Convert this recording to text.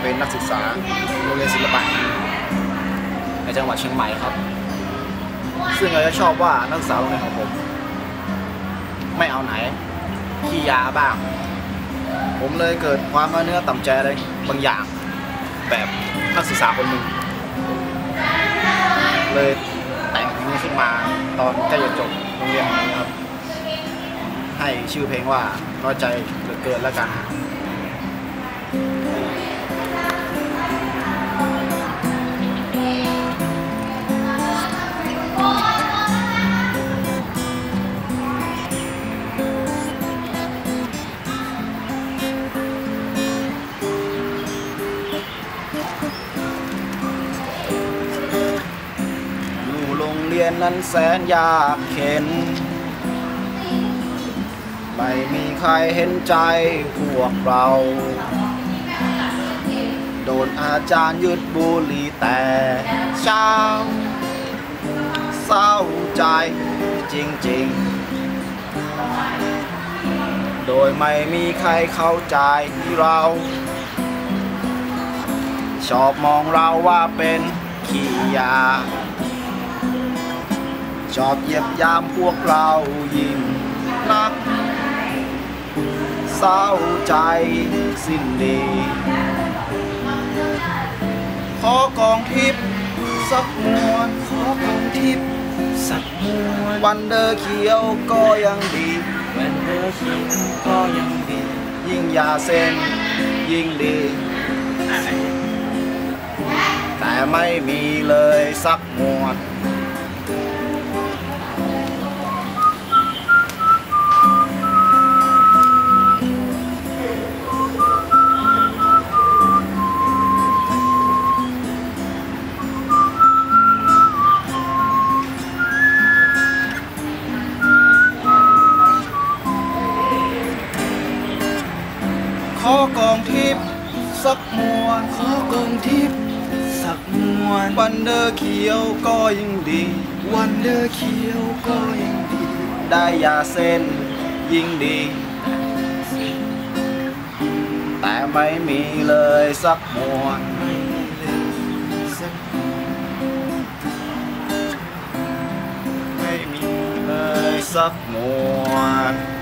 เป็นนักศึกษาโรงเรียนศิลปะในจังหวัดเชียงใหม่ครับ ซึ่งเราจะชอบว่านักศึกษาโรงเรียนของผม ไม่เอาไหนขี้ยาบ้าง ผมเลยเกิดความน้อเนื้อต่ำใจอะไรบางอย่างแบบนักศึกษาคนหนึ่งเลยแต่งเพลงนี้ขึ้นมาตอนใกล้จะจบโรงเรียนนี้ครับ ให้ชื่อเพลงว่าน้อยใจเหลือเกินแล้วกัน เรียนนั้นแสนยากเข็น ไม่มีใครเห็นใจพวกเรา โดนอาจารย์ยึดบุหรี่แต่เช้า เศร้าใจจริงๆ โดยไม่มีใครเข้าใจเรา ชอบมองเราว่าเป็นขี้ยา ชอบเหยียบยามพวกเรายิ่งนัก เศร้าใจสิ้นดีขอกองทิพย์สักมวลขอกองทิพย์สักมวลวันเดอร์เขียวก็ยังดีแวนเดอร์คิงก็ยังดี ยิ่งยาเส้นยิ่งดี แต่ไม่มีเลยสักมวล ขอกองทิพย์สักมวลขอกองทิพย์สักมวลวันเดอร์เขียวก็ยิ่งดี วันเดอร์เขียวก็ยิ่งดี ได้ยาเส้นยิ่งดี แต่ไม่มีเลยสักมวลไม่มีเลยสักมวล